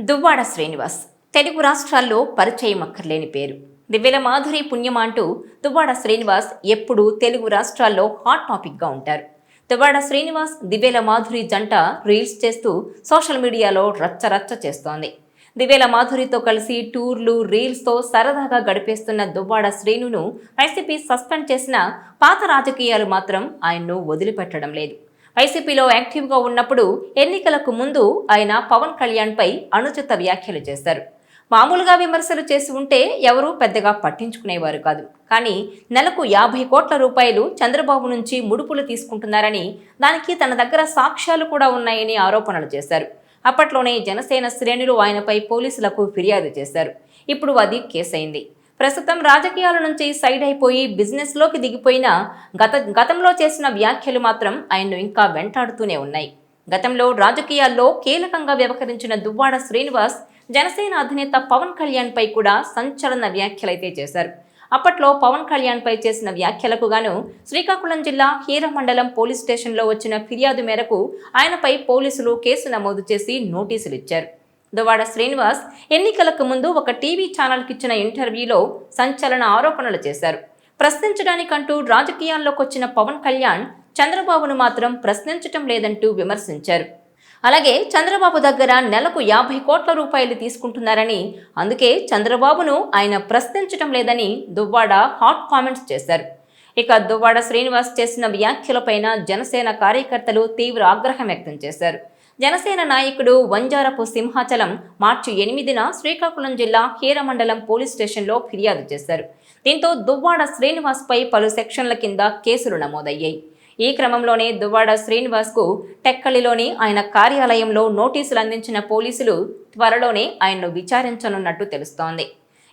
దువ్వాడ శ్రీనివాస్. తెలుగు రాష్ట్రాల్లో పరిచయం అక్కర్లేని పేరు. దివ్యల మాధురి పుణ్యం అంటూ దువ్వాడ శ్రీనివాస్ ఎప్పుడూ తెలుగు రాష్ట్రాల్లో హాట్ టాపిక్గా ఉంటారు. దువ్వాడ శ్రీనివాస్ దివ్యల మాధురి జంట రీల్స్ చేస్తూ సోషల్ మీడియాలో రచ్చరచ్చ చేస్తోంది. దివ్యల మాధురితో కలిసి టూర్లు రీల్స్తో సరదాగా గడిపేస్తున్న దువ్వాడ శ్రీనును వైసీపీ సస్పెండ్ చేసిన పాత రాజకీయాలు మాత్రం ఆయన్ను వదిలిపెట్టడం లేదు. వైసీపీలో యాక్టివ్గా ఉన్నప్పుడు ఎన్నికలకు ముందు ఆయన పవన్ కళ్యాణ్పై అనుచిత వ్యాఖ్యలు చేశారు. మామూలుగా విమర్శలు చేసి ఉంటే ఎవరూ పెద్దగా పట్టించుకునేవారు కాదు. కానీ నెలకు యాభై కోట్ల రూపాయలు చంద్రబాబు నుంచి ముడుపులు తీసుకుంటున్నారని దానికి తన దగ్గర సాక్ష్యాలు కూడా ఉన్నాయని ఆరోపణలు చేశారు. అప్పట్లోనే జనసేన శ్రేణులు ఆయనపై పోలీసులకు ఫిర్యాదు చేశారు. ఇప్పుడు అది కేసైంది ప్రస్తుతం రాజకీయాల నుంచి సైడ్ అయిపోయి బిజినెస్లోకి దిగిపోయిన గత గతంలో చేసిన వ్యాఖ్యలు మాత్రం ఆయన్ను ఇంకా వెంటాడుతూనే ఉన్నాయి. గతంలో రాజకీయాల్లో కీలకంగా వ్యవహరించిన దువ్వాడ శ్రీనివాస్ జనసేన అధినేత పవన్ కళ్యాణ్పై కూడా సంచలన వ్యాఖ్యలైతే చేశారు. అప్పట్లో పవన్ కళ్యాణ్పై చేసిన వ్యాఖ్యలకు గాను శ్రీకాకుళం జిల్లా హీరమండలం పోలీస్ స్టేషన్లో వచ్చిన ఫిర్యాదు మేరకు ఆయనపై పోలీసులు కేసు నమోదు చేసి నోటీసులు ఇచ్చారు దువాడ శ్రీనివాస్ ఎన్నికలకు ముందు ఒక టీవీ ఛానల్కి ఇచ్చిన ఇంటర్వ్యూలో సంచలన ఆరోపణలు చేశారు. ప్రశ్నించడానికంటూ రాజకీయాల్లోకి వచ్చిన పవన్ కళ్యాణ్ చంద్రబాబును మాత్రం ప్రశ్నించటం లేదంటూ విమర్శించారు. అలాగే చంద్రబాబు దగ్గర నెలకు యాభై కోట్ల రూపాయలు తీసుకుంటున్నారని అందుకే చంద్రబాబును ఆయన ప్రశ్నించటం లేదని దువ్వాడ హాట్ కామెంట్స్ చేశారు. ఇక దువ్వాడ శ్రీనివాస్ చేసిన వ్యాఖ్యలపైన జనసేన కార్యకర్తలు తీవ్ర ఆగ్రహం వ్యక్తం చేశారు. జనసేన నాయకుడు వంజారపు సింహాచలం మార్చి ఎనిమిదిన శ్రీకాకుళం జిల్లా హీరమండలం పోలీస్ స్టేషన్లో ఫిర్యాదు చేశారు. దీంతో దువ్వాడ శ్రీనివాస్పై పలు సెక్షన్ల కింద కేసులు నమోదయ్యాయి. ఈ క్రమంలోనే దువ్వాడ శ్రీనివాస్కు టెక్కలిలోని ఆయన కార్యాలయంలో నోటీసులు అందించిన పోలీసులు త్వరలోనే ఆయన్ను విచారించనున్నట్టు తెలుస్తోంది.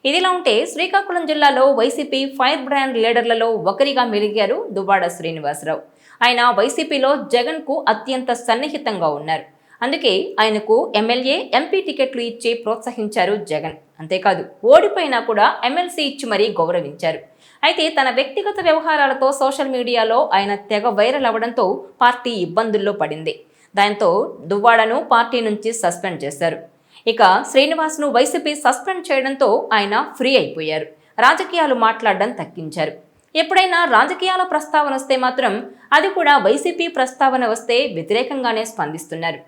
ఇదిలా ఉంటే శ్రీకాకుళం జిల్లాలో వైసీపీ ఫైర్ బ్రాండ్ లీడర్లలో ఒకరిగా మెలిగారు దువ్వాడ శ్రీనివాసరావు. ఆయన వైసీపీలో జగన్కు అత్యంత సన్నిహితంగా ఉన్నారు. అందుకే ఆయనకు ఎమ్మెల్యే ఎంపీ టికెట్లు ఇచ్చి ప్రోత్సహించారు జగన్. అంతేకాదు ఓడిపోయినా కూడా ఎమ్మెల్సీ ఇచ్చి మరీ గౌరవించారు. అయితే తన వ్యక్తిగత వ్యవహారాలతో సోషల్ మీడియాలో ఆయన తెగ వైరల్ అవ్వడంతో పార్టీ ఇబ్బందుల్లో పడింది. దాంతో దువ్వాడను పార్టీ నుంచి సస్పెండ్ చేశారు. ఇక శ్రీనివాస్ను వైసీపీ సస్పెండ్ చేయడంతో ఆయన ఫ్రీ అయిపోయారు. రాజకీయాలు మాట్లాడడం తగ్గించారు. ఎప్పుడైనా రాజకీయాల ప్రస్తావన వస్తే మాత్రం అది కూడా వైసీపీ ప్రస్తావన వస్తే వ్యతిరేకంగానే స్పందిస్తున్నారు.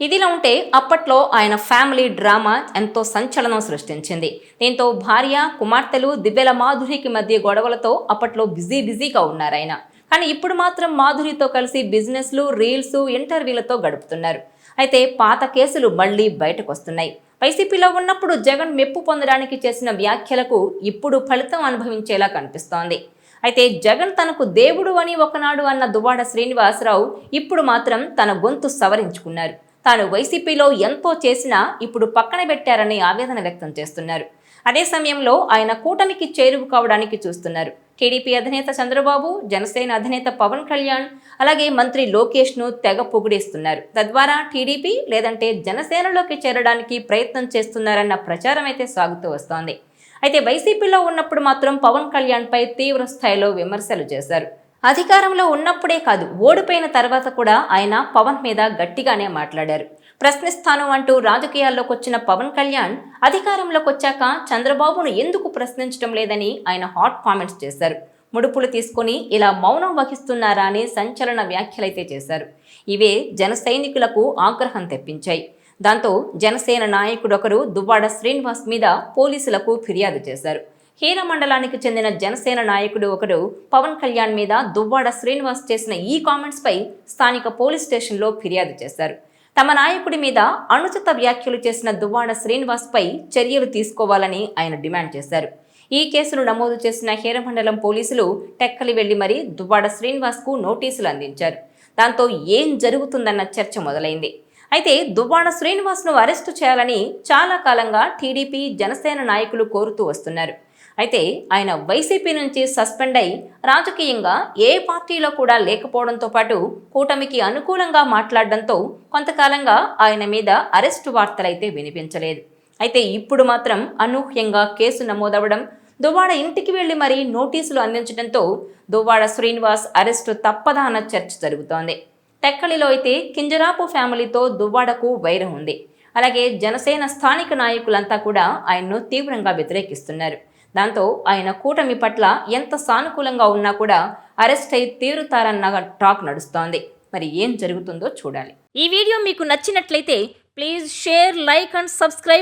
ఇదిలా ఉంటే అప్పట్లో ఆయన ఫ్యామిలీ డ్రామా ఎంతో సంచలనం సృష్టించింది. దీంతో భార్య కుమార్తెలు దివ్యల మాధురికి మధ్య గొడవలతో అప్పట్లో బిజీ బిజీగా ఉన్నారు ఆయన. కానీ ఇప్పుడు మాత్రం మాధురితో కలిసి బిజినెస్లు రీల్స్ ఇంటర్వ్యూలతో గడుపుతున్నారు. అయితే పాత కేసులు మళ్ళీ బయటకు వస్తున్నాయి వైసీపీలో ఉన్నప్పుడు జగన్ మెప్పు పొందడానికి చేసిన వ్యాఖ్యలకు ఇప్పుడు ఫలితం అనుభవించేలా కనిపిస్తోంది. అయితే జగన్ తనకు దేవుడు అని ఒకనాడు అన్న దువ్వాడ శ్రీనివాసరావు ఇప్పుడు మాత్రం తన గొంతు సవరించుకున్నారు. తాను వైసీపీలో ఎంతో చేసినా ఇప్పుడు పక్కన పెట్టారని ఆవేదన వ్యక్తం చేస్తున్నారు. అదే సమయంలో ఆయన కూటమికి చేరువు కావడానికి చూస్తున్నారు. టీడీపీ అధినేత చంద్రబాబు జనసేన అధినేత పవన్ కళ్యాణ్ అలాగే మంత్రి లోకేష్ను తెగ పొగిడేస్తున్నారు. తద్వారా టీడీపీ లేదంటే జనసేనలోకి చేరడానికి ప్రయత్నం చేస్తున్నారన్న ప్రచారం అయితే సాగుతూ వస్తోంది. అయితే వైసీపీలో ఉన్నప్పుడు మాత్రం పవన్ కళ్యాణ్పై తీవ్ర స్థాయిలో విమర్శలు చేశారు. అధికారంలో ఉన్నప్పుడే కాదు ఓడిపోయిన తర్వాత కూడా ఆయన పవన్ మీద గట్టిగానే మాట్లాడారు. ప్రశ్నిస్తాను అంటూ రాజకీయాల్లోకి వచ్చిన పవన్ కళ్యాణ్ అధికారంలోకి వచ్చాక చంద్రబాబును ఎందుకు ప్రశ్నించడం లేదని ఆయన హాట్ కామెంట్స్ చేశారు. ముడుపులు తీసుకుని ఇలా మౌనం వహిస్తున్నారా అని సంచలన వ్యాఖ్యలైతే చేశారు. ఇవే జన సైనికులకు ఆగ్రహం తెప్పించాయి. దాంతో జనసేన నాయకుడొకరు దువ్వాడ శ్రీనివాస్ మీద పోలీసులకు ఫిర్యాదు చేశారు. హీర మండలానికి చెందిన జనసేన నాయకుడు ఒకరు పవన్ కళ్యాణ్ మీద దువ్వాడ శ్రీనివాస్ చేసిన ఈ కామెంట్స్పై స్థానిక పోలీస్ స్టేషన్లో ఫిర్యాదు చేశారు. తమ నాయకుడి మీద అనుచిత వ్యాఖ్యలు చేసిన దువ్వాడ శ్రీనివాస్పై చర్యలు తీసుకోవాలని ఆయన డిమాండ్ చేశారు. ఈ కేసును నమోదు చేసిన హీరమండలం పోలీసులు టెక్కలి వెళ్ళి మరీ దువ్వాడ శ్రీనివాస్కు నోటీసులు అందించారు. దాంతో ఏం జరుగుతుందన్న చర్చ మొదలైంది. అయితే దువ్వాడ శ్రీనివాస్ను అరెస్టు చేయాలని చాలా కాలంగా టీడీపీ జనసేన నాయకులు కోరుతూ వస్తున్నారు. అయితే ఆయన వైసీపీ నుంచి సస్పెండ్ అయి రాజకీయంగా ఏ పార్టీలో కూడా లేకపోవడంతో పాటు కూటమికి అనుకూలంగా మాట్లాడడంతో కొంతకాలంగా ఆయన మీద అరెస్టు వార్తలైతే వినిపించలేదు. అయితే ఇప్పుడు మాత్రం అనూహ్యంగా కేసు నమోదవడం దువ్వాడ ఇంటికి వెళ్ళి మరీ నోటీసులు అందించడంతో దువ్వాడ శ్రీనివాస్ అరెస్టు తప్పదా అన్న చర్చ జరుగుతోంది. టెక్కలిలో అయితే కింజరాపు ఫ్యామిలీతో దువ్వాడకు వైరం ఉంది. అలాగే జనసేన స్థానిక నాయకులంతా కూడా ఆయన్ను తీవ్రంగా వ్యతిరేకిస్తున్నారు. దాంతో ఆయన కూటమి పట్ల ఎంత సానుకూలంగా ఉన్నా కూడా అరెస్ట్ అయి తీరుతారన్న టాక్ నడుస్తోంది. మరి ఏం జరుగుతుందో చూడాలి. ఈ వీడియో మీకు నచ్చినట్లయితే please share like and subscribe